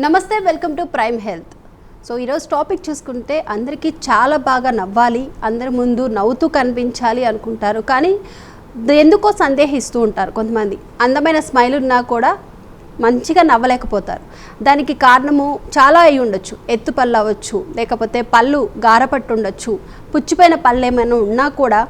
నమస్తే welcome to prime health. So ఈరోజు topic చూసుకుంటే అందరికీ చాలా బాగా నవ్వాలి అందరి ముందు నవ్వుతూ కనిపించాలి అనుకుంటారు. కానీ ఎందుకో సందేహిస్తూ ఉంటారు కొంతమంది. అందమైన స్మైల్ ఉన్నా కూడా మంచిగా నవ్వలేకపోతారు. దానికి కారణము చాలా అయి ఉండొచ్చు. ఎత్తు పళ్ళు అవ్వచ్చు లేకపోతే పళ్ళు గారపట్టు ఉండొచ్చు పుచ్చిపోయిన పళ్ళు ఏమైనా ఉన్నా కూడా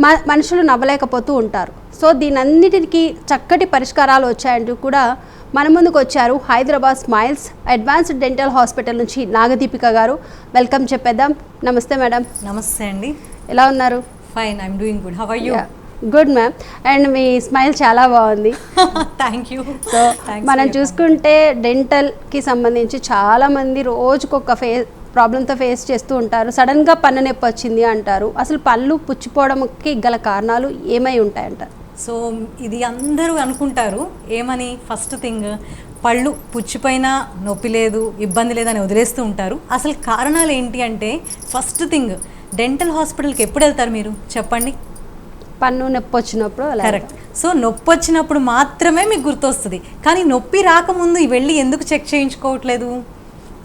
మనుషులు నవ్వలేకపోతూ ఉంటారు. సో దీనన్నిటికీ చక్కటి పరిష్కారాలు వచ్చాయంటూ కూడా మన ముందుకు వచ్చారు Hyderabad smiles advanced dental hospital నుంచి నాగదీపిక గారు. వెల్కమ్ చెప్పేద్దాం. నమస్తే మేడం. నమస్తే అండి. ఎలా ఉన్నారు? Fine I'm doing good how are you good ma'am and me smile చాలా బాగుంది. థ్యాంక్ యూ సో మనం చూసుకుంటే డెంటల్కి సంబంధించి చాలామంది రోజుకొక ఫే ప్రాబ్లంతో ఫేస్ చేస్తూ ఉంటారు. సడన్గా పన్ను నొప్పి వచ్చింది అంటారు. అసలు పళ్ళు పుచ్చిపోవడంకి గల కారణాలు ఏమై ఉంటాయంటారు సో ఇది అందరూ అనుకుంటారు. ఏమని? ఫస్ట్ థింగ్ పళ్ళు పుచ్చిపోయినా నొప్పి లేదు ఇబ్బంది లేదని వదిలేస్తూ ఉంటారు. అసలు కారణాలు ఏంటి అంటే ఫస్ట్ థింగ్ డెంటల్ హాస్పిటల్కి ఎప్పుడు వెళ్తారు మీరు? చెప్పండి. పన్ను నొప్పి వచ్చినప్పుడు అలా కరెక్ట్. సో నొప్పి వచ్చినప్పుడు మాత్రమే మీకు గుర్తొస్తుంది. కానీ నొప్పి రాకముందు వెళ్ళి ఎందుకు చెక్ చేయించుకోవట్లేదు?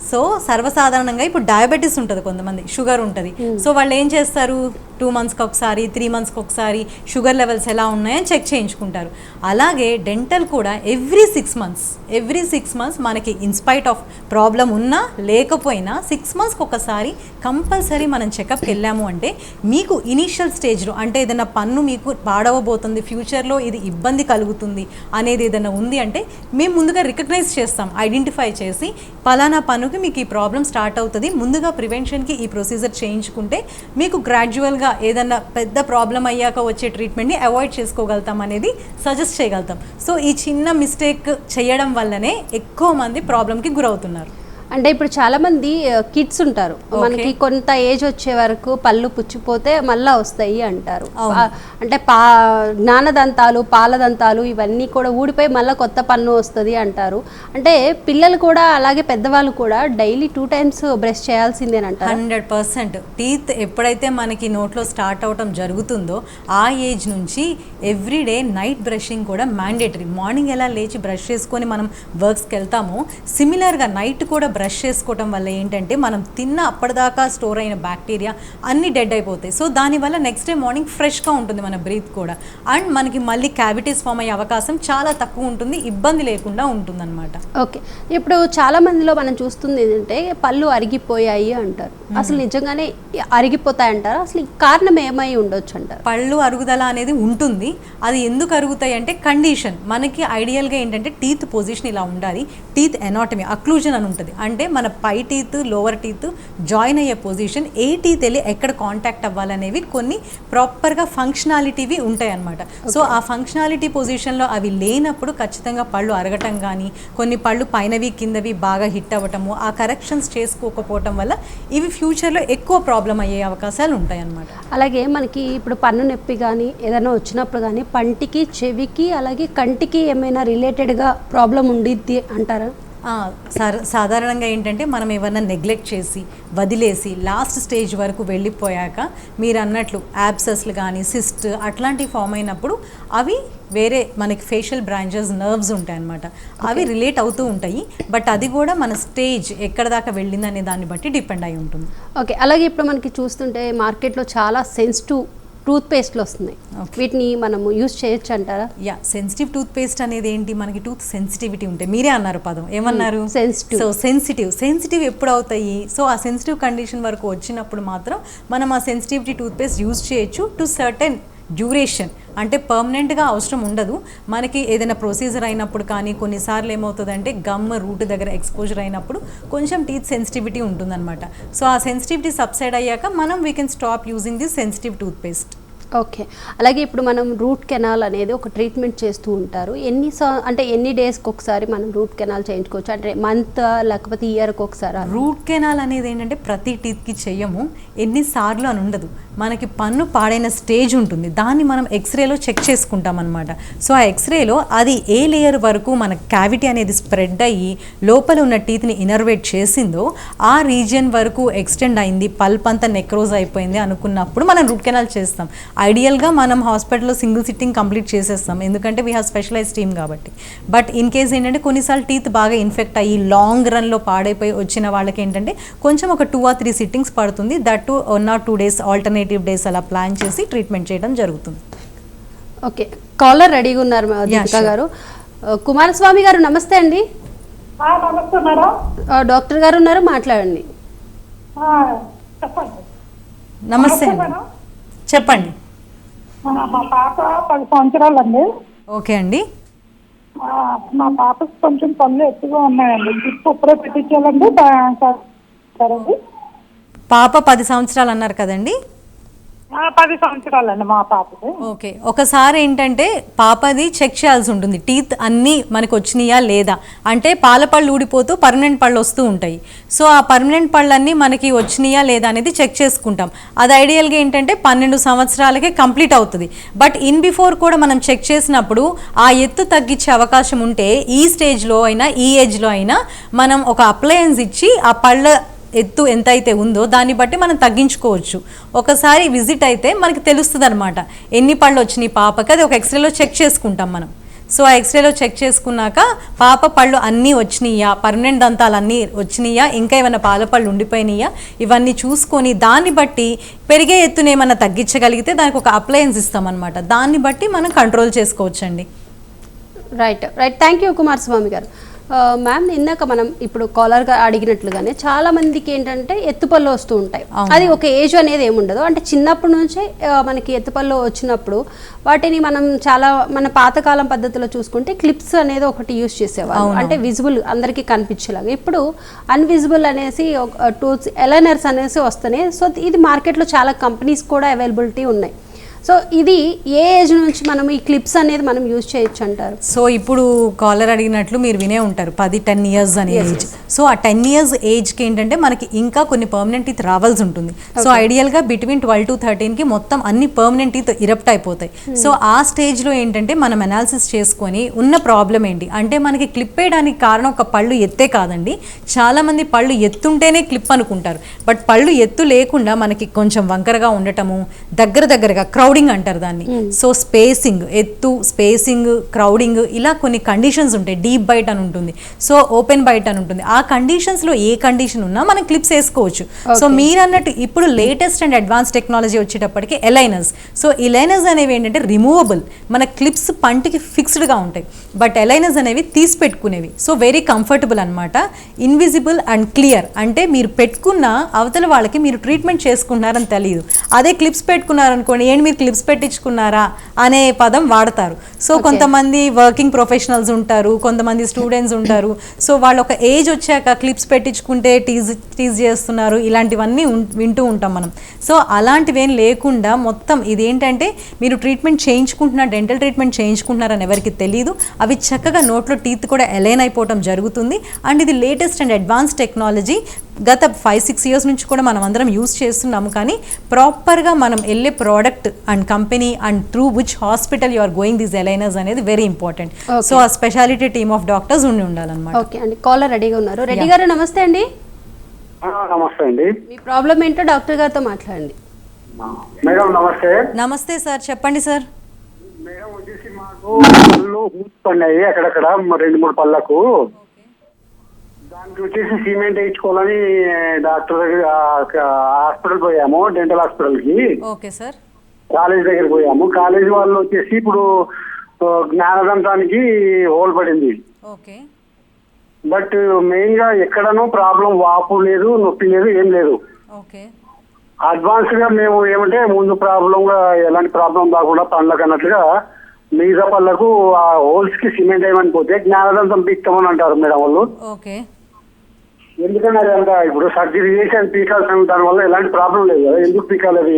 సో సర్వసాధారణంగా ఇప్పుడు డయాబెటీస్ ఉంటుంది కొంతమంది షుగర్ ఉంటుంది. సో వాళ్ళు ఏం చేస్తారు? టూ మంత్స్కి ఒకసారి త్రీ మంత్స్కి ఒకసారి షుగర్ లెవెల్స్ ఎలా ఉన్నాయని చెక్ చేయించుకుంటారు. అలాగే డెంటల్ కూడా every six months every six months మనకి ఇన్స్పైట్ ఆఫ్ ప్రాబ్లం ఉన్నా లేకపోయినా సిక్స్ మంత్స్కి ఒకసారి కంపల్సరీ మనం చెకప్కి వెళ్ళాము అంటే మీకు ఇనీషియల్ స్టేజ్లో అంటే ఏదైనా పన్ను మీకు పాడవబోతుంది ఫ్యూచర్లో ఇది ఇబ్బంది కలుగుతుంది అనేది ఏదైనా ఉంది అంటే మేము ముందుగా రికగ్నైజ్ చేస్తాం ఐడెంటిఫై చేసి పలానా పన్నుకి మీకు ఈ ప్రాబ్లం స్టార్ట్ అవుతుంది. ముందుగా ప్రివెన్షన్కి ఈ ప్రొసీజర్ చేయించుకుంటే మీకు గ్రాడ్యువల్గా ఏదైనా పెద్ద ప్రాబ్లం అయ్యాక వచ్చే ట్రీట్మెంట్ని అవాయిడ్ చేసుకోగలుగుతాం అనేది సజెస్ట్ చేయగలుగుతాం. సో ఈ చిన్న మిస్టేక్ చేయడం వల్లనే ఎక్కువ మంది ప్రాబ్లంకి గురవుతున్నారు. అంటే ఇప్పుడు చాలా మంది కిడ్స్ ఉంటారు. మనకి కొంత ఏజ్ వచ్చే వరకు పళ్ళు పుచ్చిపోతే మళ్ళా వస్తాయి అంటారు. అంటే పా జ్ఞానదంతాలు పాలదంతాలు ఇవన్నీ కూడా ఊడిపోయి మళ్ళీ కొత్త పన్ను వస్తుంది అంటారు. అంటే పిల్లలు కూడా అలాగే పెద్దవాళ్ళు కూడా డైలీ టూ టైమ్స్ బ్రష్ చేయాల్సిందేనంటారు హండ్రెడ్ పర్సెంట్. టీత్ ఎప్పుడైతే మనకి నోట్లో స్టార్ట్ అవటం జరుగుతుందో ఆ ఏజ్ నుంచి ఎవ్రీడే నైట్ బ్రషింగ్ కూడా మ్యాండేటరీ. మార్నింగ్ ఎలా లేచి బ్రష్ చేసుకొని మనం వర్క్స్కి వెళ్తామో సిమిలర్గా నైట్ కూడా బ్రష్ చేసుకోవటం వల్ల ఏంటంటే మనం తిన్న అప్పటిదాకా స్టోర్ అయిన బ్యాక్టీరియా అన్ని డెడ్ అయిపోతాయి. సో దానివల్ల నెక్స్ట్ డే మార్నింగ్ ఫ్రెష్గా ఉంటుంది మన బ్రీత్ కూడా. అండ్ మనకి మళ్ళీ క్యావిటీస్ ఫామ్ అయ్యే అవకాశం చాలా తక్కువ ఉంటుంది. ఇబ్బంది లేకుండా ఉంటుందన్నమాట. ఓకే. ఇప్పుడు చాలా మందిలో మనం చూస్తుంది ఏంటంటే పళ్ళు అరిగిపోయాయి అంటారు. అసలు నిజంగానే అరిగిపోతాయి అంటారు? అసలు కారణం ఏమై ఉండొచ్చు అంటారు? పళ్ళు అరుగుదల అనేది ఉంటుంది. అది ఎందుకు అరుగుతాయి అంటే కండిషన్ మనకి ఐడియల్గా ఏంటంటే టీత్ పొజిషన్ ఇలా ఉండాలి. టీత్ ఎనాటమీ అక్లూజన్ అని ఉంటుంది. అంటే మన పై టీత్ లోవర్ టీత్ జాయిన్ అయ్యే పొజిషన్ ఏ టీత్ వెళ్ళి ఎక్కడ కాంటాక్ట్ అవ్వాలనేవి కొన్ని ప్రాపర్గా ఫంక్షనాలిటీవి ఉంటాయి అన్నమాట సో ఆ ఫంక్షనాలిటీ పొజిషన్లో అవి లేనప్పుడు ఖచ్చితంగా పళ్ళు అరగటం కానీ కొన్ని పళ్ళు పైనవి కిందవి బాగా హిట్ అవ్వటము ఆ కరెక్షన్స్ చేసుకోకపోవటం వల్ల ఇవి ఫ్యూచర్లో ఎక్కువ ప్రాబ్లం అయ్యే అవకాశాలు ఉంటాయి అన్నమాట అలాగే మనకి ఇప్పుడు పన్ను నొప్పి కానీ ఏదైనా వచ్చినప్పుడు కానీ పంటికి చెవికి అలాగే కంటికి ఏమైనా రిలేటెడ్గా ప్రాబ్లం ఉండిద్ది అంటారా? సాధారణంగా ఏంటంటే మనం ఏమన్నా నెగ్లెక్ట్ చేసి వదిలేసి లాస్ట్ స్టేజ్ వరకు వెళ్ళిపోయాక మీరు అన్నట్లు యాబ్సెస్లు కానీ సిస్ట్ అట్లాంటివి ఫామ్ అయినప్పుడు అవి వేరే మనకి ఫేషియల్ బ్రాంచెస్ నర్వ్స్ ఉంటాయి అన్నమాట. అవి రిలేట్ అవుతూ ఉంటాయి. బట్ అది కూడా మన స్టేజ్ ఎక్కడ దాకా వెళ్ళింది అనే దాన్ని బట్టి డిపెండ్ అయి ఉంటుంది. ఓకే అలాగే ఇప్పుడు మనకి చూస్తుంటే మార్కెట్లో చాలా సెన్సిటివ్ టూత్ పేస్ట్లు వస్తున్నాయి వీటిని మనము యూస్ చేయొచ్చు అంటారా? యా సెన్సిటివ్ టూత్ పేస్ట్ అనేది ఏంటి? మనకి టూత్ సెన్సిటివిటీ ఉంటాయి మీరే అన్నారు పదం. ఏమన్నారు? Sensitive. సో సెన్సిటివ్ సెన్సిటివ్ ఎప్పుడు అవుతాయి? సో ఆ సెన్సిటివ్ కండిషన్ వరకు వచ్చినప్పుడు మాత్రం మనం ఆ సెన్సిటివిటీ టూత్ పేస్ట్ యూజ్ చేయొచ్చు టు సర్టెన్ డ్యూరేషన్ అంటే పర్మనెంట్గా అవసరం ఉండదు. మనకి ఏదైనా ప్రొసీజర్ అయినప్పుడు కానీ కొన్నిసార్లు ఏమవుతుందంటే గమ్ రూట్ దగ్గర ఎక్స్పోజర్ అయినప్పుడు కొంచెం టీత్ సెన్సిటివిటీ ఉంటుందన్నమాట. సో ఆ సెన్సిటివిటీ సబ్సైడ్ అయ్యాక మనం we can stop using the sensitive toothpaste okay. అలాగే ఇప్పుడు మనం రూట్ కెనాల్ అనేది ఒక ట్రీట్మెంట్ చేస్తూ ఉంటారు. ఎన్ని సా- అంటే ఎన్ని డేస్కి ఒకసారి మనం రూట్ కెనాల్ చేయించుకోవచ్చు? అంటే మంత్ లేకపోతే ఇయర్కి ఒకసారి? రూట్ కెనాల్ అనేది ఏంటంటే ప్రతి టీత్కి చెయ్యము ఎన్నిసార్లు అని ఉండదు. మనకి పన్ను పాడైన స్టేజ్ ఉంటుంది. దాన్ని మనం ఎక్స్రేలో చెక్ చేసుకుంటాం అనమాట సో ఆ ఎక్స్రేలో అది ఏ లేయర్ వరకు మన క్యావిటీ అనేది స్ప్రెడ్ అయ్యి లోపల ఉన్న టీత్ని ఇనర్వేట్ చేసిందో ఆ రీజియన్ వరకు ఎక్స్టెండ్ అయింది. పల్ప్ అంతా నెక్రోజ్ అయిపోయింది అనుకున్నప్పుడు మనం రూట్ కెనాల్ చేస్తాం. ఐడియల్గా మనం హాస్పిటల్లో సింగిల్ సిట్టింగ్ కంప్లీట్ చేసేస్తాం. ఎందుకంటే వీ హ్యావ్ స్పెషలైజ్ టీమ్ కాబట్టి. బట్ ఇన్ కేస్ ఏంటంటే కొన్నిసార్లు టీత్ బాగా ఇన్ఫెక్ట్ అయ్యి లాంగ్ రన్లో పాడైపోయి వచ్చిన వాళ్ళకి ఏంటంటే కొంచెం ఒక టూ ఆర్ త్రీ సిట్టింగ్స్ పడుతుంది. That to one or two days alternate alternative days అలా ప్లాన్ చేసి ట్రీట్మెంట్ చేయడం జరుగుతుంది. ఓకే కాలర్ రెడీగా ఉన్నారు దీపిక. గారు. ఆ, కుమారస్వామి గారు నమస్తే అండి. ఆ, నమస్తే మేడం. ఆ, డాక్టర్ గారు ఉన్నారు మాట్లాడండి. నమస్తే చెప్పండి. మా పాప పది సంవత్సరాలండి. ఓకే అండి. మా పాపకి కొంచెం పనులు ఎక్కువగా ఉన్నాయండి. జిప్పు ఇప్పుడే పెట్టించాలండి పాప పది సంవత్సరాలు అన్నారు కదండి. పది సంవత్సరాలండి మా పాపకి ఓకే. ఒకసారి ఏంటంటే పాపది చెక్ చేయాల్సి ఉంటుంది. టీత్ అన్నీ మనకు వచ్చినాయా లేదా? అంటే పాల పళ్ళు ఊడిపోతూ పర్మనెంట్ పళ్ళు వస్తూ ఉంటాయి. సో ఆ పర్మనెంట్ పళ్ళన్నీ మనకి వచ్చినాయా లేదా అనేది చెక్ చేసుకుంటాం. అది ఐడియల్గా ఏంటంటే పన్నెండు సంవత్సరాలకే కంప్లీట్ అవుతుంది. బట్ ఇన్ బిఫోర్ కూడా మనం చెక్ చేసినప్పుడు ఆ ఎత్తు తగ్గించే అవకాశం ఉంటే ఈ స్టేజ్లో అయినా ఈ ఏజ్లో అయినా మనం ఒక అప్లయన్స్ ఇచ్చి ఆ పళ్ళ ఎత్తు ఎంత అయితే ఉందో దాన్ని బట్టి మనం తగ్గించుకోవచ్చు. ఒకసారి విజిట్ అయితే మనకి తెలుస్తుంది అనమాట ఎన్ని పళ్ళు వచ్చినాయి పాపకి? అది ఒక ఎక్స్రేలో చెక్ చేసుకుంటాం మనం. సో ఆ ఎక్స్రేలో చెక్ చేసుకున్నాక పాప పళ్ళు అన్నీ వచ్చినాయా? పర్మనెంట్ దంతాలు అన్నీ వచ్చినాయా? ఇంకా ఏమైనా పాల పళ్ళు ఉండిపోయినాయా? ఇవన్నీ చూసుకొని దాన్ని బట్టి పెరిగే ఎత్తుని ఏమైనా తగ్గించగలిగితే దానికి ఒక అప్లయన్స్ ఇస్తామన్నమాట. దాన్ని బట్టి మనం కంట్రోల్ చేసుకోవచ్చండి. Right right thank you Kumar Swamy గారు. మ్యామ్ ఇందాక మనం ఇప్పుడు కాలర్గా అడిగినట్లుగానే చాలా మందికి ఏంటంటే ఎత్తుపళ్ళు వస్తూ ఉంటాయి. అది ఒక ఏజ్ అనేది ఏముండదు. అంటే చిన్నప్పటి నుంచే మనకి ఎత్తుపళ్ళు వచ్చినప్పుడు వాటిని మనం చాలా మన పాతకాలం పద్ధతిలో చూసుకుంటే క్లిప్స్ అనేది ఒకటి యూస్ చేసేవాళ్ళు. అంటే విజిబుల్ అందరికీ కనిపించేలాగా. ఇప్పుడు అన్విజిబుల్ అనేసి టూల్స్ ఎలైనర్స్ అనేసి వస్తున్నాయి సో ఇది మార్కెట్లో చాలా కంపెనీస్ కూడా అవైలబిలిటీ ఉన్నాయి. సో ఇది ఏ ఏజ్ నుంచి మనం ఈ క్లిప్స్ అనేది మనం యూజ్ చేయొచ్చు అంటారు? సో ఇప్పుడు కాలర్ అడిగినట్లు మీరు వినే ఉంటారు పది టెన్ ఇయర్స్ అనే ఏజ్ సో ఆ టెన్ ఇయర్స్ ఏజ్కి ఏంటంటే మనకి ఇంకా కొన్ని పర్మనెంట్ టీత్ రావాల్సి ఉంటుంది. సో ఐడియల్గా బిట్వీన్ ట్వెల్వ్ టు థర్టీన్కి మొత్తం అన్ని పర్మనెంట్ టీత్ ఇరప్ట్ అయిపోతాయి. సో ఆ స్టేజ్లో ఏంటంటే మనం అనాలిసిస్ చేసుకొని ఉన్న ప్రాబ్లం ఏంటి? అంటే మనకి క్లిప్ వేయడానికి కారణం ఒక పళ్ళు ఎత్తే కాదండి. చాలా మంది పళ్ళు ఎత్తుంటేనే క్లిప్ అనుకుంటారు. బట్ పళ్ళు ఎత్తు లేకుండా మనకి కొంచెం వంకరగా ఉండటము దగ్గర దగ్గరగా క్రౌడింగ్ అంటారు దాన్ని. సో స్పేసింగ్ ఎత్తు స్పేసింగ్ క్రౌడింగ్ ఇలా కొన్ని కండిషన్స్ ఉంటాయి. డీప్ బైట్ అని ఉంటుంది. సో ఓపెన్ బైట్ అని ఉంటుంది. ఆ కండిషన్స్లో ఏ కండిషన్ ఉన్నా మనం క్లిప్స్ వేసుకోవచ్చు. సో మీరు అన్నట్టు ఇప్పుడు లేటెస్ట్ అండ్ అడ్వాన్స్ టెక్నాలజీ వచ్చేటప్పటికి ఎలైనర్స్ సో ఎలైనర్స్ అనేవి ఏంటంటే రిమూవబుల్ మన క్లిప్స్ పంటికి ఫిక్స్డ్గా ఉంటాయి. బట్ ఎలైనర్స్ అనేవి తీసి పెట్టుకునేవి సో వెరీ కంఫర్టబుల్ అన్నమాట. ఇన్విజిబుల్ అండ్ క్లియర్ అంటే మీరు పెట్టుకున్న అవతల వాళ్ళకి మీరు ట్రీట్మెంట్ చేసుకుంటున్నారని తెలియదు. అదే క్లిప్స్ పెట్టుకున్నారనుకోండి ఏంటి మీరు క్లిప్స్ పెట్టించుకున్నారా అనే పదం వాడతారు. సో కొంతమంది వర్కింగ్ ప్రొఫెషనల్స్ ఉంటారు కొంతమంది స్టూడెంట్స్ ఉంటారు. సో వాళ్ళు ఒక ఏజ్ వచ్చాక క్లిప్స్ పెట్టించుకుంటే టీజ్ టీజ్ చేస్తున్నారు ఇలాంటివన్నీ వింటూ ఉంటాం మనం. సో అలాంటివేం లేకుండా మొత్తం ఇదేంటంటే మీరు ట్రీట్మెంట్ చేయించుకుంటున్నారు డెంటల్ ట్రీట్మెంట్ చేయించుకుంటున్నారని ఎవరికి తెలియదు అవి చక్కగా నోట్లో టీత్ కూడా ఎలైన్ అయిపోవటం జరుగుతుంది. అండ్ ఇది లేటెస్ట్ అండ్ అడ్వాన్స్ టెక్నాలజీ. గత ఫైవ్ సిక్స్ ఇయర్స్ నుంచి కూడా మనం అందరం యూస్ చేస్తున్నాము. కానీ ప్రాపర్గా మనం వెళ్ళే product and company and through which hospital you are going these aligners అనేది వెరీ ఇంపార్టెంట్ సో ఆ స్పెషాలిటీ టీమ్ ఆఫ్ డాక్టర్స్ ఉండి ఉండాలన్నమాట. ఓకే అండి కాలర్ రెడీగా ఉన్నారు. రెడ్డి గారు నమస్తే అండి. నమస్తే అండి. మీ ప్రాబ్లం ఏంటో డాక్టర్ గారితో మాట్లాడండి. మేడం నమస్తే. నమస్తే సార్ చెప్పండి సార్. మేడం వచ్చేసి మాకు పళ్ళు పడినాయి అక్కడక్కడ రెండు మూడు పళ్ళకు. దానికి వచ్చేసి సిమెంట్ వేయించుకోవాలని డాక్టర్ దగ్గర హాస్పిటల్ పోయాము డెంటల్ హాస్పిటల్కి ఓకే సార్. కాలేజ్ దగ్గర పోయాము. కాలేజ్ వాళ్ళు వచ్చేసి ఇప్పుడు జ్ఞానదంతానికి హోల్ పడింది. ఓకే. బట్ మెయిన్గా ఎక్కడనూ ప్రాబ్లం వాపు లేదు నొప్పి లేదు ఏం లేదు. ఓకే. అడ్వాన్స్గా మేము ఏమంటే ముందు ప్రాబ్లం గా ఎలాంటి ప్రాబ్లం రాకుండా పండ్లకు అన్నట్లుగా మిగతా పళ్ళకు ఆ హోల్స్కి సిమెంట్ వేయమని పోతే జ్ఞానదంతం పీక్తామని అంటారు మేడం వాళ్ళు. ఓకే. ఎందుకంటే అంత ఇప్పుడు సర్జరీ చేసి అది పీకాల్సిన దానివల్ల ఎలాంటి ప్రాబ్లం లేదు కదా. ఎందుకు పీకాలి అది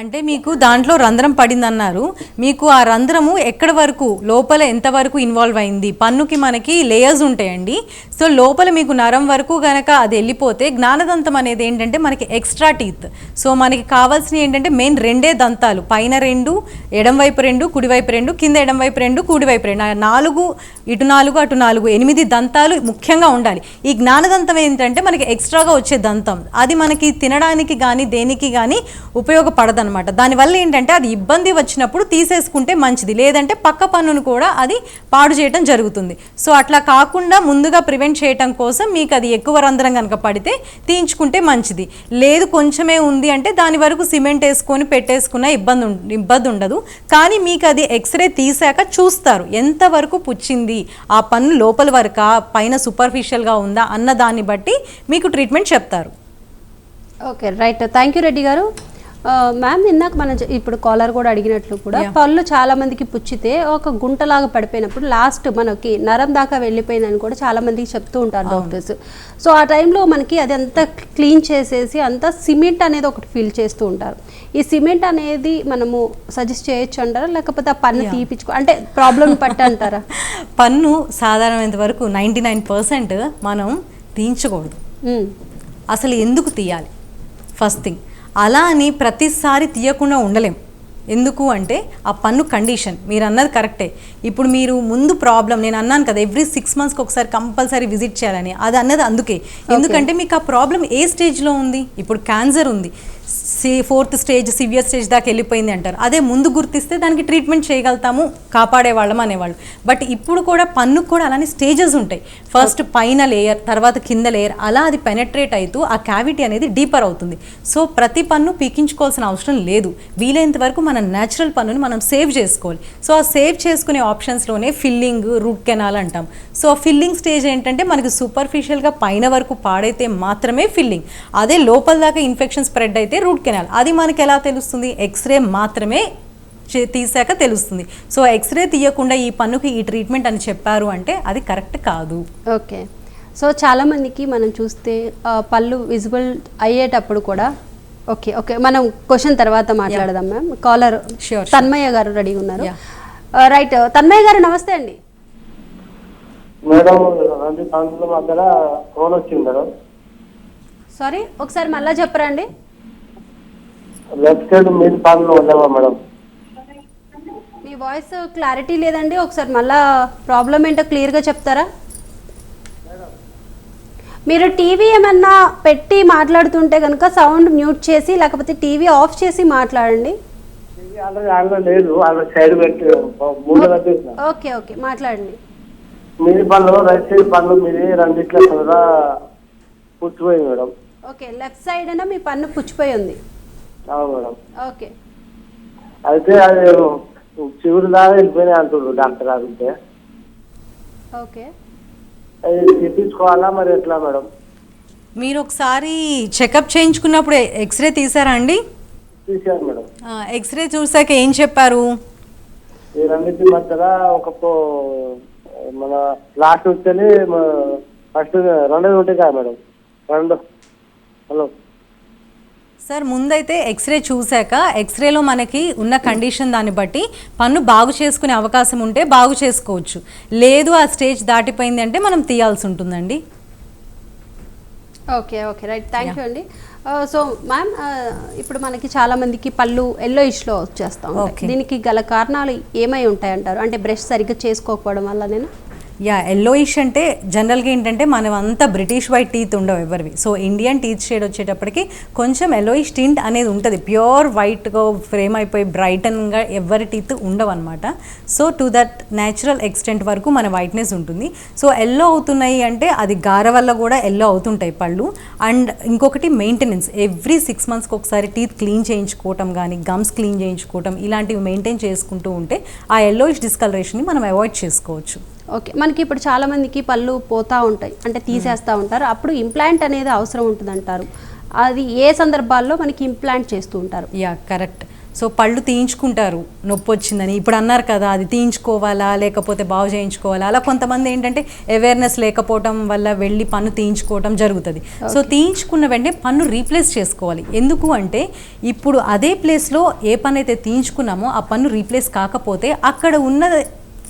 అంటే మీకు దాంట్లో రంధ్రం పడిందన్నారు. మీకు ఆ రంధ్రము ఎక్కడి వరకు లోపల ఎంతవరకు ఇన్వాల్వ్ అయింది? పన్నుకి మనకి లేయర్స్ ఉంటాయండి. సో లోపల మీకు నరం వరకు కనుక అది వెళ్ళిపోతే జ్ఞానదంతం అనేది ఏంటంటే మనకి ఎక్స్ట్రా టీత్ సో మనకి కావాల్సినవి ఏంటంటే మెయిన్ రెండే దంతాలు. పైన రెండు ఎడం వైపు రెండు కుడివైపు రెండు కింద ఎడం వైపు రెండు కుడివైపు రెండు. నాలుగు ఇటు నాలుగు అటు నాలుగు ఎనిమిది దంతాలు ముఖ్యంగా ఉండాలి. ఈ జ్ఞానదంతం ఏంటంటే మనకి ఎక్స్ట్రాగా వచ్చే దంతం. అది మనకి తినడానికి కానీ దేనికి కానీ ఉపయోగపడదు అనమాట దానివల్ల ఏంటంటే అది ఇబ్బంది వచ్చినప్పుడు తీసేసుకుంటే మంచిది. లేదంటే పక్క పన్నును కూడా అది పాడు చేయడం జరుగుతుంది. సో అట్లా కాకుండా ముందుగా ప్రివెంట్ చేయటం కోసం మీకు అది ఎక్కువ రంధ్రం కనుక పడితే తీయించుకుంటే మంచిది. లేదు కొంచెమే ఉంది అంటే దాని వరకు సిమెంట్ వేసుకొని పెట్టేసుకున్న ఇబ్బంది ఇబ్బంది ఉండదు. కానీ మీకు అది ఎక్స్రే తీసాక చూస్తారు. ఎంతవరకు పుచ్చింది? ఆ పన్ను లోపల వరకా? పైన సూపర్ఫిషియల్గా ఉందా? అన్న దాన్ని బట్టి మీకు ట్రీట్మెంట్ చెప్తారు. Okay right. Thank you Reddy గారు. మ్యామ్ ఇందాక మనం ఇప్పుడు కాలర్ కూడా అడిగినట్లు కూడా. పళ్ళు చాలా మందికి పుచ్చితే ఒక గుంటలాగా పడిపోయినప్పుడు లాస్ట్ మనకి నరం దాకా వెళ్ళిపోయిందని కూడా చాలా మందికి చెప్తూ ఉంటారు డాక్టర్స్. సో ఆ టైంలో మనకి అది అంతా క్లీన్ చేసేసి అంతా సిమెంట్ అనేది ఒకటి ఫిల్ చేస్తూ ఉంటారు. ఈ సిమెంట్ అనేది మనము సజెస్ట్ చేయొచ్చు అంటారా? లేకపోతే ఆ పన్ను. తీపించుకో అంటే ప్రాబ్లం పట్టి అంటారా? పన్ను సాధారణమైనంత వరకు నైంటీ నైన్ పర్సెంట్ మనం తీయించకూడదు. అసలు ఎందుకు తీయాలి? First thing. అలా అని ప్రతిసారి తీయకుండా ఉండలేం. ఎందుకు అంటే ఆ పన్ను కండిషన్. మీరు అన్నది కరెక్టే. ఇప్పుడు మీరు ముందు ప్రాబ్లం నేను అన్నాను కదా ఎవ్రీ సిక్స్ మంత్స్కి ఒకసారి కంపల్సరీ విజిట్ చేయాలని. అది అన్నది అందుకే. ఎందుకంటే మీకు ఆ ప్రాబ్లం ఏ స్టేజ్లో ఉంది? ఇప్పుడు క్యాన్సర్ ఉంది. C fourth stage severe stage దాకా వెళ్ళిపోయింది అంటారు. అదే ముందు గుర్తిస్తే దానికి ట్రీట్మెంట్ చేయగలుగుతాము కాపాడే వాళ్ళం అనేవాళ్ళు. బట్ ఇప్పుడు కూడా పన్నుకు కూడా అలానే స్టేజెస్ ఉంటాయి. ఫస్ట్ పైన లేయర్ తర్వాత కింద లేయర్ అలా అది పెనట్రేట్ అవుతూ ఆ క్యావిటీ అనేది డీపర్ అవుతుంది. సో ప్రతి పన్ను పీకించుకోవాల్సిన అవసరం లేదు. వీలైనంత వరకు మన న్యాచురల్ పన్నుని మనం సేవ్ చేసుకోవాలి. సో ఆ సేవ్ చేసుకునే ఆప్షన్స్లోనే ఫిల్లింగ్ రూట్ కెనాల్ అంటాం. సో ఆ ఫిల్లింగ్ స్టేజ్ ఏంటంటే మనకి సూపర్ఫిషియల్గా పైన వరకు పాడైతే మాత్రమే ఫిల్లింగ్. అదే లోపల దాకా ఇన్ఫెక్షన్ స్ప్రెడ్ అయితే రూట్ కెనాల్. అది మనకి ఎలా తెలుస్తుంది? ఎక్స్రే మాత్రమే తీసాక తెలుస్తుంది. సో ఎక్స్రే తీయకుండా ఈ పన్నుకి ఈ ట్రీట్మెంట్ అని చెప్పారు అంటే అది కరెక్ట్ కాదు. ఓకే. సో చాలా మందికి మనం చూస్తే పళ్ళు విజిబుల్ అయ్యేటప్పుడు కూడా ఓకే ఓకే మనం క్వశ్చన్ తర్వాత మాట్లాడదాం మ్యామ్ కాలర్. తన్మయ్య గారు రెడీ ఉన్నారు. రైట్ తన్మయ్య గారు నమస్తే అండి. మేడం సారీ ఒకసారి మళ్ళా చెప్పరా అండి? లెఫ్ట్ సైడ్ మీది పనులు ఉండవా మేడం? మీ వాయిస్ క్లారిటీ లేదండి. ఒకసారి మళ్ళా ప్రాబ్లం ఏంటో క్లియర్గా చెప్తారా? మీరు టీవీ ఏమన్నా పెట్టి మాట్లాడుతుంటే కనుక సౌండ్ మ్యూట్ చేసి లేకపోతే టీవీ ఆఫ్ చేసి మాట్లాడండి. లేదు. సైడ్ పెట్టి ఓకే ఓకే. మాట్లాడండి. మీది పనులు రైట్ సైడ్ పనులు మీది రెండిట్ల సరదా పుచ్చిపోయింది మేడం. ఓకే లెఫ్ట్ సైడ్ అయినా మీ పన్ను పుచ్చిపోయి ఉంది. మేడం. ఓకే. అయితే అది చివరి దాకా వెళ్ళిపోయినాయి అంటున్నారు డాక్టర్ అడిగితే ఓకే. అది తీపించుకోవాలా మరి ఎట్లా మేడం? మీరు ఒకసారి చెకప్ చేయించుకున్నప్పుడు ఎక్స్రే తీసారా అండి? తీసాను మేడం. ఆ, ఎక్స్రే చూసాక ఏం చెప్పారు? ఈ రెండింటి మధ్యలో ఒక పో- మన లాస్ట్ వచ్చేది ఫస్ట్ రెండోది ఉంటాయి కదా మేడం. రెండు హలో. సార్ ముందైతే ఎక్స్రే చూశాక ఎక్స్రేలో మనకి ఉన్న కండిషన్ దాన్ని బట్టి పన్ను బాగు చేసుకునే అవకాశం ఉంటే బాగు చేసుకోవచ్చు. లేదు ఆ స్టేజ్ దాటిపోయింది అంటే మనం తీయాల్సి ఉంటుందండి. Okay okay right. Thank you అండి. సో మ్యామ్ ఇప్పుడు మనకి చాలా మందికి పళ్ళు ఎల్లో ఇష్లో వచ్చేస్తాం. దీనికి గల కారణాలు ఏమై ఉంటాయి అంటారు అంటే బ్రష్ సరిగ్గా చేసుకోకపోవడం వల్ల నేను యా ఎల్లోయిష్ అంటే జనరల్గా ఏంటంటే మనం అంతా బ్రిటిష్ వైట్ టీత్ ఉండవు ఎవరివి. సో ఇండియన్ టీత్ షేడ్ వచ్చేటప్పటికి కొంచెం ఎల్లోయిష్ టింట్ అనేది ఉంటుంది. ప్యూర్ వైట్గా ఫ్రేమ్ అయిపోయి బ్రైటన్గా ఎవరి టీత్ ఉండవు అనమాట so to that natural extent వరకు మన వైట్నెస్ ఉంటుంది. సో ఎల్లో అవుతున్నాయి అంటే అది గార వల్ల కూడా ఎల్లో అవుతుంటాయి పళ్ళు. అండ్ ఇంకొకటి మెయింటెనెన్స్ ఎవ్రీ సిక్స్ మంత్స్కి ఒకసారి టీత్ క్లీన్ చేయించుకోవటం కానీ గమ్స్ క్లీన్ చేయించుకోవటం ఇలాంటివి మెయింటైన్ చేసుకుంటూ ఉంటే ఆ ఎల్లోయిష్ డిస్కలరేషన్ని మనం అవాయిడ్ చేసుకోవచ్చు. ఓకే. మనకి ఇప్పుడు చాలా మందికి పళ్ళు పోతా ఉంటాయి అంటే తీసేస్తూ ఉంటారు. అప్పుడు ఇంప్లాంట్ అనేది అవసరం ఉంటుంది అంటారు అది ఏ సందర్భాల్లో మనకి ఇంప్లాంట్ చేస్తూ ఉంటారు? Yeah correct. సో పళ్ళు తీయించుకుంటారు. నొప్పి వచ్చిందని. ఇప్పుడు అన్నారు కదా అది తీయించుకోవాలా లేకపోతే బాగు చేయించుకోవాలా? అలా కొంతమంది ఏంటంటే అవేర్నెస్ లేకపోవడం వల్ల వెళ్ళి పన్ను తీయించుకోవడం జరుగుతుంది. సో తీయించుకున్న వెంటనే పన్ను రీప్లేస్ చేసుకోవాలి. ఎందుకు అంటే ఇప్పుడు అదే ప్లేస్లో ఏ పన్ను అయితే తీయించుకున్నామో ఆ పన్ను రీప్లేస్ కాకపోతే అక్కడ ఉన్న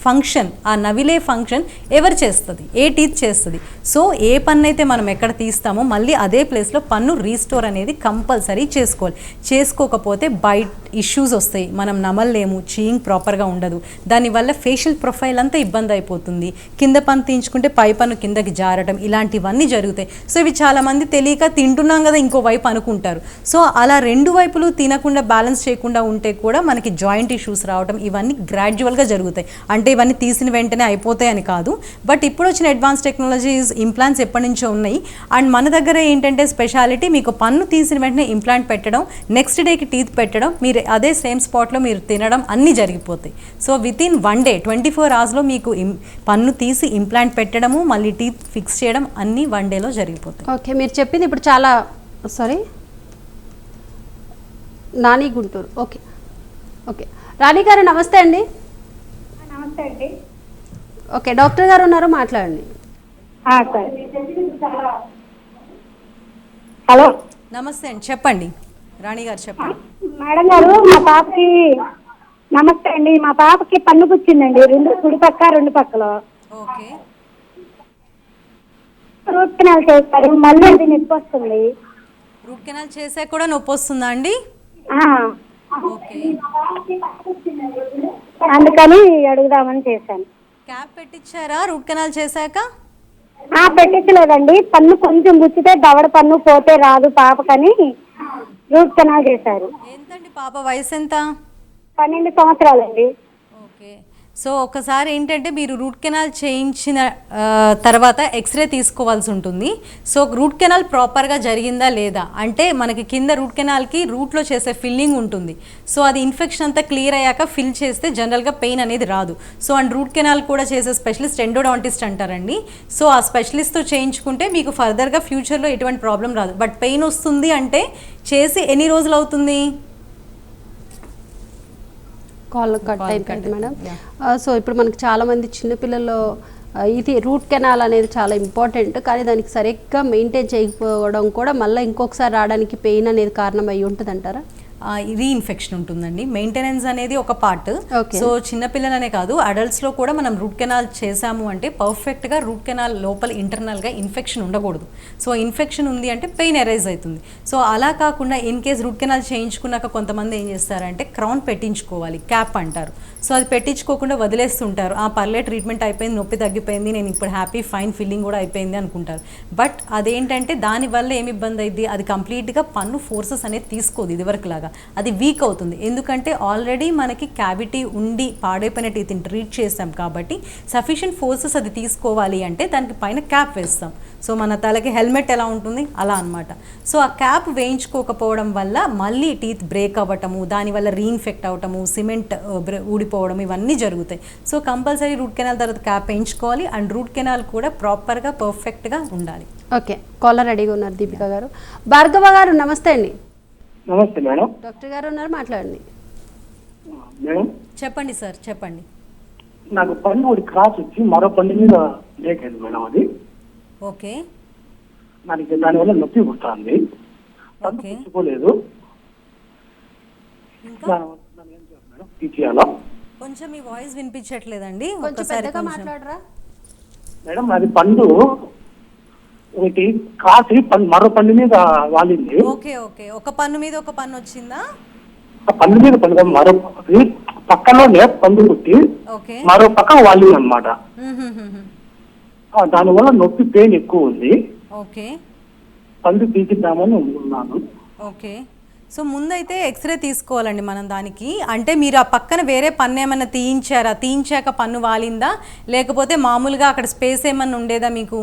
ఫంక్షన్ ఆ నవిలే ఫంక్షన్ ఎవరు చేస్తుంది? ఏ టీత్ చేస్తుంది? సో ఏ పన్ను అయితే మనం ఎక్కడ తీస్తామో మళ్ళీ అదే ప్లేస్లో పన్ను రీస్టోర్ అనేది కంపల్సరీ చేసుకోవాలి. చేసుకోకపోతే బయట ఇష్యూస్ వస్తాయి. మనం నమలలేము చీయింగ్ ప్రాపర్గా ఉండదు. దానివల్ల ఫేషియల్ ప్రొఫైల్ అంతా ఇబ్బంది అయిపోతుంది. కింద పన్ను తీయించుకుంటే పై పను కిందకి జారడం ఇలాంటివన్నీ జరుగుతాయి. సో ఇవి చాలామంది తెలియక తింటున్నాం కదా ఇంకో వైపు అనుకుంటారు. సో అలా రెండు వైపులు తినకుండా బ్యాలెన్స్ చేయకుండా ఉంటే కూడా మనకి జాయింట్ ఇష్యూస్ రావడం ఇవన్నీ గ్రాడ్యువల్గా జరుగుతాయి. అంటే ఇవన్నీ తీసిన వెంటనే అయిపోతాయి అని కాదు. బట్ ఇప్పుడు వచ్చిన అడ్వాన్స్ టెక్నాలజీస్ ఇంప్లాంట్స్ ఎప్పటి నుంచో ఉన్నాయి. అండ్ మన దగ్గర ఏంటంటే స్పెషాలిటీ మీకు పన్ను తీసిన వెంటనే ఇంప్లాంట్ పెట్టడం నెక్స్ట్ డేకి టీత్ పెట్టడం మీరు అదే సేమ్ స్పాట్లో మీరు తినడం అన్నీ జరిగిపోతాయి. So within one day twenty four అవర్స్లో మీకు పన్ను తీసి ఇంప్లాంట్ పెట్టడము మళ్ళీ టీత్ ఫిక్స్ చేయడం అన్నీ వన్ డేలో జరిగిపోతాయి. ఓకే మీరు చెప్పింది ఇప్పుడు చాలా sorry Nani Guntur. Okay okay Rani గారు నమస్తే అండి. నమస్తే అండి. ఓకే డాక్టర్ గారు ఉన్నారు మాట్లాడండి. సరే. హలో. నమస్తే అండి చెప్పండి. రాణి గారు చెప్పండి. మేడం గారు మా పాపకి నమస్తే అండి. మా పాపకి పన్ను పుచ్చిందండి. రెండు కుడి పక్క రెండు పక్కలో. ఓకే. రూట్ కెనాల్ చేస్తారు. మళ్ళీ అది నొప్పి వస్తుంది. రూట్ కెనాల్ చేసా కూడా నొప్పి వస్తుందా అండి? ఓకే. అందుకని అడుగుదామని చేశాను. క్యాప్ పెట్టించారా రూట్ కెనాల్ చేశాక? ఆ పెట్టించలేదండి. పన్ను కొంచెం గుచ్చితే దవడ పన్ను పోతే రాదు పాపకని. రూట్ కెనాల్ చేశారు ఎంతండి పాప వయసు ఎంత పన్నెండు సంవత్సరాలండి. సో ఒకసారి ఏంటంటే మీరు రూట్ కెనాల్ చేయించిన తర్వాత ఎక్స్రే తీసుకోవాల్సి ఉంటుంది. సో రూట్ కెనాల్ ప్రాపర్గా జరిగిందా లేదా? అంటే మనకి కింద రూట్ కెనాల్కి రూట్లో చేసే ఫిల్లింగ్ ఉంటుంది. సో అది ఇన్ఫెక్షన్ అంతా క్లియర్ అయ్యాక ఫిల్ చేస్తే జనరల్గా పెయిన్ అనేది రాదు. సో అండ్ రూట్ కెనాల్ కూడా చేసే స్పెషలిస్ట్ ఎండోడాంటిస్ట్ అంటారండి. సో ఆ స్పెషలిస్ట్తో చేయించుకుంటే మీకు ఫర్దర్గా ఫ్యూచర్లో ఎటువంటి ప్రాబ్లం రాదు. బట్ పెయిన్ వస్తుంది అంటే చేసి ఎన్ని రోజులు అవుతుంది? కాల్ కట్ అయిపోయింది మేడం. సో ఇప్పుడు మనకి చాలా మంది చిన్నపిల్లల్లో ఆ, ఇది రూట్ కెనాల్ అనేది చాలా ఇంపార్టెంట్ కానీ దానికి సరిగ్గా మెయింటైన్ చేయకపోవడం కూడా మళ్ళీ ఇంకొకసారి రావడానికి పెయిన్ అనేది కారణం అయి ఉంటుంది అంటారా రీఇన్ఫెక్షన్ ఉంటుందండి. మెయింటెనెన్స్ అనేది ఒక పార్ట్. సో చిన్నపిల్లలనే కాదు అడల్ట్స్లో కూడా మనం రూట్ కెనాల్ చేసాము అంటే పర్ఫెక్ట్గా రూట్ కెనాల్ లోపల ఇంటర్నల్గా ఇన్ఫెక్షన్ ఉండకూడదు. సో ఇన్ఫెక్షన్ ఉంది అంటే పెయిన్ ఎరైజ్ అవుతుంది. సో అలా కాకుండా ఇన్ కేస్ రూట్ కెనాల్ చేయించుకున్నాక కొంతమంది ఏం చేస్తారంటే క్రౌన్ పెట్టించుకోవాలి క్యాప్ అంటారు. సో అది పెట్టించుకోకుండా వదిలేస్తుంటారు. ఆ పర్లే ట్రీట్మెంట్ అయిపోయింది నొప్పి తగ్గిపోయింది నేను ఇప్పుడు హ్యాపీ ఫైన్ ఫీలింగ్ కూడా అయిపోయింది అనుకుంటారు. బట్ అదేంటంటే దానివల్ల ఏమి ఇబ్బంది అయింది అది కంప్లీట్గా పన్ను ఫోర్సెస్ అనేది తీసుకోదు ఇదివరకు లాగా. అది వీక్ అవుతుంది. ఎందుకంటే ఆల్రెడీ మనకి క్యావిటీ ఉండి పాడైపోయిన టీత్ని ట్రీట్ చేస్తాం కాబట్టి సఫిషియంట్ ఫోర్సెస్ అది తీసుకోవాలి అంటే దానికి పైన క్యాప్ వేస్తాం. సో మన తలకి హెల్మెట్ ఎలా ఉంటుంది? అలా అన్నమాట. సో ఆ క్యాప్ వేయించుకోకపోవడం వల్ల మళ్ళీ టీత్ బ్రేక్ అవ్వటము దానివల్ల రీఇన్ఫెక్ట్ అవ్వటము సిమెంట్ ఊడిపోవడం ఇవన్నీ జరుగుతాయి. సో కంపల్సరీ రూట్ కెనాల్ తర్వాత క్యాప్ వేయించుకోవాలి అండ్ రూట్ కెనాల్ కూడా ప్రాపర్గా పర్ఫెక్ట్గా ఉండాలి. ఓకే కాలర్ రెడీగా ఉన్నారు దీపిక గారు. భార్గవ గారు నమస్తే అండి. నమస్తే మేడం. డాక్టర్ గారు ఉన్నారు మాట్లాడండి. మేడం? చెప్పండి సార్ చెప్పండి. నాకు పన్ను ఒకటి క్రాస్ వచ్చి మరో పన్ను మీద బ్రేక్ అయింది మేడం అది. ఓకే. దానికి దానివల్ల నొప్పి పుడుతుంది పుచ్చుకోలేదు. తీసేయాలా? కొంచెం మీ వాయిస్ వినిపించట్లేదండి. కొంచెం పెద్దగా కొంచెం. మాట్లాడరా. మేడం అది పండు ఒకటి కాసి పన్ను మరో పన్ను మీద వాలింది. Okay okay. ఒక పన్ను మీద ఒక పన్ను వచ్చిందా? ఆ పన్ను మీద పన్ను మరో పక్కలోనే పండు కుట్టి మరో పక్క వాలింది అనమాట. దానివల్ల నొప్పి పెయిన్ ఎక్కువ ఉంది. ఓకే. పండు తీసిద్దామని ఉన్నాను. ఓకే. సో ముందైతే ఎక్స్రే తీసుకోవాలండి మనం దానికి. అంటే మీరు ఆ పక్కన వేరే పన్ను ఏమైనా తీయించారా? తీయించాక పన్ను వాలిందా? లేకపోతే మామూలుగా అక్కడ స్పేస్ ఏమన్నా ఉండేదా మీకు?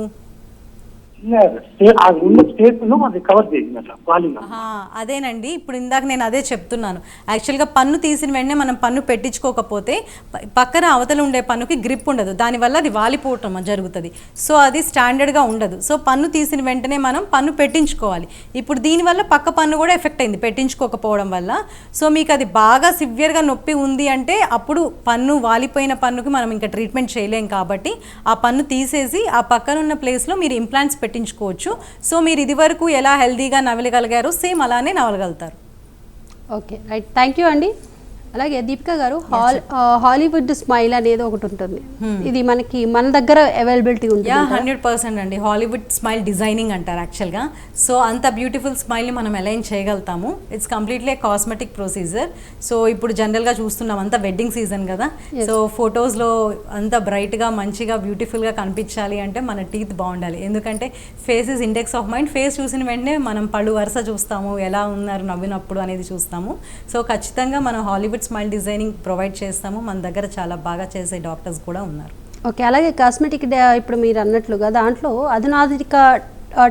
అదేనండి. ఇప్పుడు ఇందాక నేను అదే చెప్తున్నాను. యాక్చువల్గా పన్ను తీసిన వెంటనే మనం పన్ను పెట్టించుకోకపోతే పక్కన అవతల ఉండే పన్నుకి గ్రిప్ ఉండదు. దానివల్ల అది వాలిపోవటం జరుగుతుంది. సో అది స్టాండర్డ్గా ఉండదు. సో పన్ను తీసిన వెంటనే మనం పన్ను పెట్టించుకోవాలి. ఇప్పుడు దీనివల్ల పక్క పన్ను కూడా ఎఫెక్ట్ అయింది పెట్టించుకోకపోవడం వల్ల. సో మీకు అది బాగా సివియర్గా నొప్పి ఉంది అంటే అప్పుడు పన్ను వాలిపోయిన పన్నుకి మనం ఇంకా ట్రీట్మెంట్ చేయలేం కాబట్టి ఆ పన్ను తీసేసి ఆ పక్కన ఉన్న ప్లేస్లో మీరు ఇంప్లాంట్స్ పెట్టించుకోవచ్చు. సో మీరు ఇదివరకు ఎలా హెల్దీగా నవలగలిగారో సేమ్ అలానే నవలగలుగుతారు. ఓకే. రైట్. థ్యాంక్ యూ అండి. అలాగే దీపిక గారు హాల్ హాలీవుడ్ స్మైల్ అనేది ఒకటి ఉంటుంది. ఇది మనకి మన దగ్గర అవైలబిలిటీ యా ఉంటుంది హండ్రెడ్ పర్సెంట్ అండి. హాలీవుడ్ స్మైల్ డిజైనింగ్ అంటారు యాక్చువల్గా సో అంత బ్యూటిఫుల్ స్మైల్ని మనం అలైన్ చేయగలుగుతాము. It's completely cosmetic procedure so ఇప్పుడు జనరల్గా చూస్తున్నాం అంతా వెడ్డింగ్ సీజన్ కదా. సో ఫొటోస్లో అంత బ్రైట్గా మంచిగా బ్యూటిఫుల్గా కనిపించాలి అంటే మన టీత్ బాగుండాలి. ఎందుకంటే face is index of mind face చూసిన వెంటనే మనం పళ్ళు వరుస చూస్తాము ఎలా ఉన్నారు నవ్వినప్పుడు అనేది చూస్తాము. సో ఖచ్చితంగా మనం హాలీవుడ్ స్మైల్ డిజైనింగ్ ప్రొవైడ్ చేస్తాము. మన దగ్గర చాలా బాగా చేసే డాక్టర్స్ కూడా ఉన్నారు. ఓకే అలాగే కాస్మెటిక్ ఇప్పుడు మీరు అన్నట్లుగా దాంట్లో అధునాధిక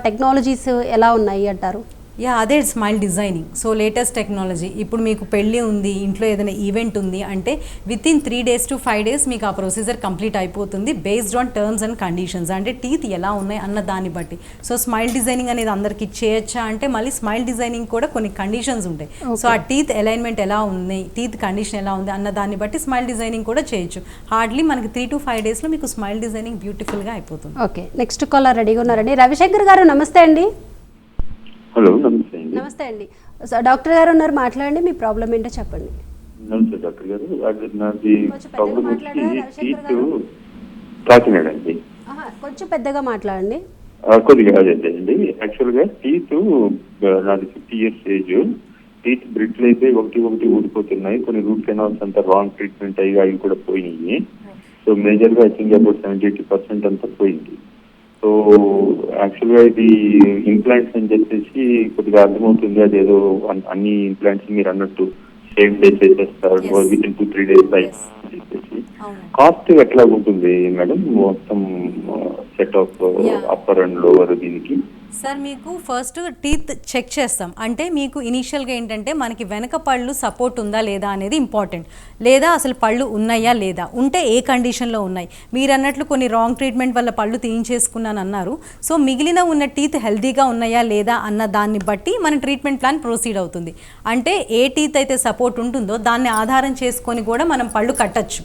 టెక్నాలజీస్ ఎలా ఉన్నాయి అంటారు? యా అదే smile designing so latest technology ఇప్పుడు మీకు పెళ్ళి ఉంది ఇంట్లో ఏదైనా ఈవెంట్ ఉంది అంటే within three days to five days మీకు ఆ ప్రొసీజర్ కంప్లీట్ అయిపోతుంది based on terms and conditions అంటే టీత్ ఎలా ఉన్నాయి అన్న దాన్ని బట్టి. సో స్మైల్ డిజైనింగ్ అనేది అందరికి చేయొచ్చా అంటే మళ్ళీ స్మైల్ డిజైనింగ్ కూడా కొన్ని కండిషన్స్ ఉంటాయి. సో ఆ టీత్ అలైన్మెంట్ ఎలా ఉంది టీత్ కండిషన్ ఎలా ఉంది అన్న దాన్ని బట్టి స్మైల్ డిజైనింగ్ కూడా చేయొచ్చు. హార్డ్లీ మనకి త్రీ టు ఫైవ్ డేస్లో మీకు స్మైల్ డిజైనింగ్ బ్యూటిఫుల్గా అయిపోతుంది. ఓకే నెక్స్ట్ కాలర్ రెడీగా ఉన్నారండి. రవిశంకర్ గారు నమస్తే అండి. హలో నమస్తే అండి. నమస్తే అండి. డాక్టర్ గారు ఉన్నారు మాట్లాడండి మీ ప్రాబ్లం ఏంటో చెప్పండి. నమస్తే డాక్టర్ గారు. అది నాది ప్రాబ్లం వచ్చి గారు? కాకినాడ అండి కొంచెం పెద్దగా మాట్లాడండి. కొద్దిగా అదే అండి యాక్చువల్గా టీత్ నాది ఫిఫ్టీ ఇయర్స్ ఏజ్. టీత్ బ్రిడ్లు అయితే ఒకటి ఒకటి ఊడిపోతున్నాయి. కొన్ని రూట్ కెనాల్స్ అంతా రాంగ్ ట్రీట్మెంట్ అయ్యి అవి కూడా పోయినాయి. సో మేజర్గా I think about seventy eighty percent అంతా పోయింది. సో యాక్చువల్గా ఇది ఇంప్లాంట్స్ అని చెప్పేసి కొద్దిగా అర్థమవుతుంది అదేదో అన్- అన్ని ఇంప్లాంట్స్ మీరు అన్నట్టు సేమ్ డే చేసేస్తారు. Within two three days. చెప్పేసి కాస్ట్ ఎట్లా ఉంటుంది మేడం మొత్తం set of. Upper and lower దీనికి సార్ మీకు ఫస్ట్ టీత్ చెక్ చేస్తాం. అంటే మీకు ఇనీషియల్గా ఏంటంటే మనకి వెనక పళ్ళు సపోర్ట్ ఉందా లేదా అనేది ఇంపార్టెంట్ లేదా అసలు పళ్ళు ఉన్నాయా లేదా? ఉంటే ఏ కండిషన్లో ఉన్నాయి? మీరు అన్నట్లు కొన్ని రాంగ్ ట్రీట్మెంట్ వల్ల పళ్ళు తీయించేసుకున్నాను అన్నారు. సో మిగిలిన ఉన్న టీత్ హెల్దీగా ఉన్నాయా లేదా అన్న దాన్ని బట్టి మన ట్రీట్మెంట్ ప్లాన్ ప్రొసీడ్ అవుతుంది. అంటే ఏ టీత్ అయితే సపోర్ట్ ఉంటుందో దాన్ని ఆధారం చేసుకొని కూడా మనం పళ్ళు కట్టచ్చు.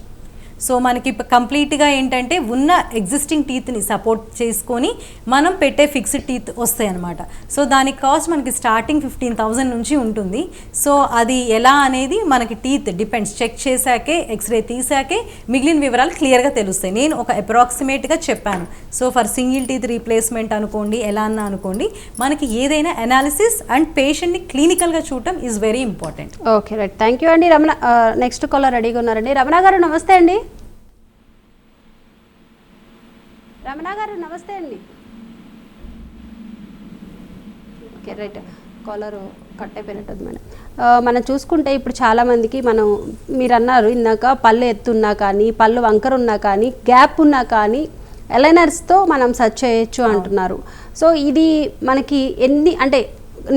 సో మనకి కంప్లీట్గా ఏంటంటే ఉన్న ఎగ్జిస్టింగ్ టీత్ని సపోర్ట్ చేసుకొని మనం పెట్టే ఫిక్స్డ్ టీత్ వస్తాయి అనమాట సో దానికి కాస్ట్ మనకి స్టార్టింగ్ ఫిఫ్టీన్ థౌజండ్ నుంచి ఉంటుంది. సో అది ఎలా అనేది మనకి టీత్ డిపెండ్స్ చెక్ చేశాకే ఎక్స్రే తీసాకే మిగిలిన వివరాలు క్లియర్గా తెలుస్తాయి. నేను ఒక అప్రాక్సిమేట్గా చెప్పాను. So for single teeth replacement అనుకోండి ఎలా అన్నా అనుకోండి మనకి ఏదైనా అనాలిసిస్ అండ్ పేషెంట్ని క్లినికల్గా చూడటం is very important okay right thank you అండి. రమణ uh, నెక్స్ట్ కాలర్ రెడీగా ఉన్నారండి. రమణ గారు నమస్తే అండి. రమణ గారు నమస్తే అండి. Okay right. కాలర్ కట్ అయిపోయినట్టుంది మేడం. మనం చూసుకుంటే ఇప్పుడు చాలామందికి మనం మీరు అన్నారు ఇందాక పళ్ళు ఎత్తున్నా కానీ పళ్ళు వంకర ఉన్నా కానీ గ్యాప్ ఉన్నా కానీ ఎలైనర్స్తో మనం సర్చ్ చేయొచ్చు అంటున్నారు. సో ఇది మనకి ఎన్ని అంటే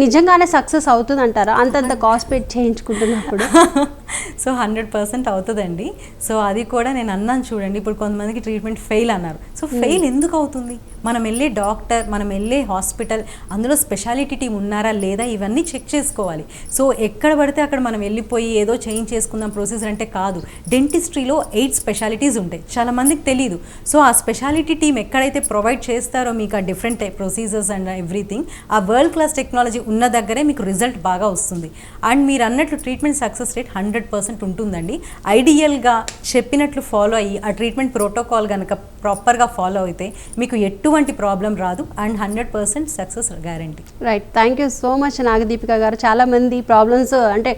నిజంగానే సక్సెస్ అవుతుంది అంటారా అంతంత కాస్ట్ పెట్టి చేయించుకుంటున్నప్పుడు? సో హండ్రెడ్ పర్సెంట్ అవుతుందండి. సో అది కూడా నేను అన్నాను చూడండి ఇప్పుడు కొంతమందికి ట్రీట్మెంట్ ఫెయిల్ అన్నారు. సో ఫెయిల్ ఎందుకు అవుతుంది? మనం వెళ్ళే డాక్టర్ మనం వెళ్ళే హాస్పిటల్ అందులో స్పెషాలిటీ టీం ఉన్నారా లేదా ఇవన్నీ చెక్ చేసుకోవాలి. సో ఎక్కడ పడితే అక్కడ మనం వెళ్ళిపోయి ఏదో చేంజ్ చేసుకుందాం ప్రొసీజర్ అంటే కాదు. డెంటిస్ట్రీలో ఎయిట్ స్పెషాలిటీస్ ఉంటాయి. చాలా మందికి తెలియదు సో ఆ స్పెషాలిటీ టీం ఎక్కడైతే ప్రొవైడ్ చేస్తారో మీకు ఆ డిఫరెంట్ ప్రొసీజర్స్ అండ్ ఎవ్రీథింగ్ ఆ వరల్డ్ క్లాస్ టెక్నాలజీ ఉన్న దగ్గరే మీకు రిజల్ట్ బాగా వస్తుంది. అండ్ మీరు అన్నట్లు treatment success rate hundred hundred percent ఉంటుందండి. ఐడియల్గా చెప్పినట్లు ఫాలో అయ్యి ఆ ట్రీట్మెంట్ ప్రోటోకాల్ కనుక ప్రాపర్గా ఫాలో అయితే మీకు ఎటువంటి ప్రాబ్లం రాదు and hundred percent success guarantee. Right. Thank you so much Nagadeepika గారు. చాలామంది ప్రాబ్లమ్స్ అంటే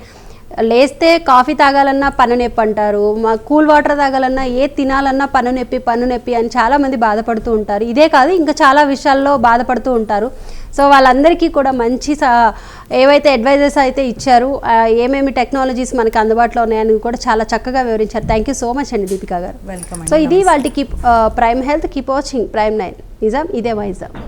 లేస్తే కాఫీ తాగాలన్నా పన్ను నొప్పి అంటారు మా కూల్ వాటర్ తాగాలన్నా ఏ తినాలన్నా పన్ను నొప్పి పన్ను నొప్పి అని చాలామంది బాధపడుతూ ఉంటారు. ఇదే కాదు ఇంకా చాలా విషయాల్లో బాధపడుతూ ఉంటారు. సో వాళ్ళందరికీ కూడా మంచి ఏవైతే అడ్వైజెస్ అయితే ఇచ్చారు ఏమేమి టెక్నాలజీస్ మనకి అందుబాటులో ఉన్నాయని కూడా చాలా చక్కగా వివరించారు. థ్యాంక్ యూ సో మచ్ అండి దీపిక గారు. వెల్కమ్ సో ఇది వాళ్ళకి keep prime health keep watching prime nine Nizam? ఇదే వైజాగ్.